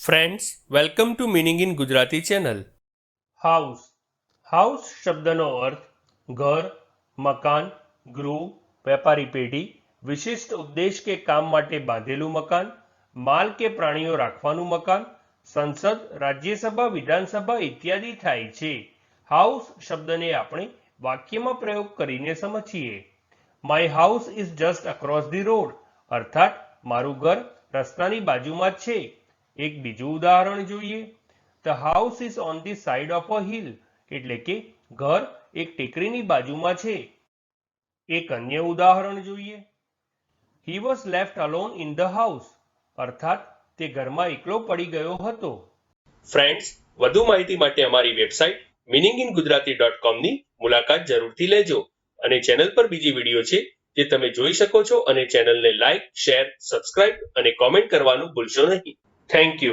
Friends welcome to meaning in Gujarati channel house house શબ્દનો અર્થ ઘર મકાન ગૃહ વેપારી પેઢી વિશિષ્ટ ઉદ્દેશ કે કામ માટે બાંધેલું મકાન માલ કે પ્રાણીઓ રાખવાનું મકાન સંસદ રાજ્યસભા વિધાનસભા ઇત્યાદિ થાય છે હાઉસ શબ્દને આપણે વાક્યમાં પ્રયોગ કરીને સમજીએ my house is just across the road અર્થાત મારું ઘર રસ્તાની બાજુમાં જ છે એક બીજું ઉદાહરણ જોઈએ. The house is on the side of a hill એટલે કે ઘર એક ટેકરીની બાજુમાં છે. એક અન્ય ઉદાહરણ જોઈએ. He was left alone in the house અર્થાત તે ઘરમાં એકલો પડી ગયો હતો. ફ્રેન્ડ્સ વધુ માહિતી માટે અમારી website meaning in Gujarati dot કોમની મુલાકાત જરૂરથી લેજો અને ચેનલ પર બીજી વીડિયો છે જે તમે જોઈ શકો છો અને ચેનલને લાઇક શેર સબસ્ક્રાઇબ અને કોમેન્ટ કરવાનું ભૂલશો નહીં. thank you.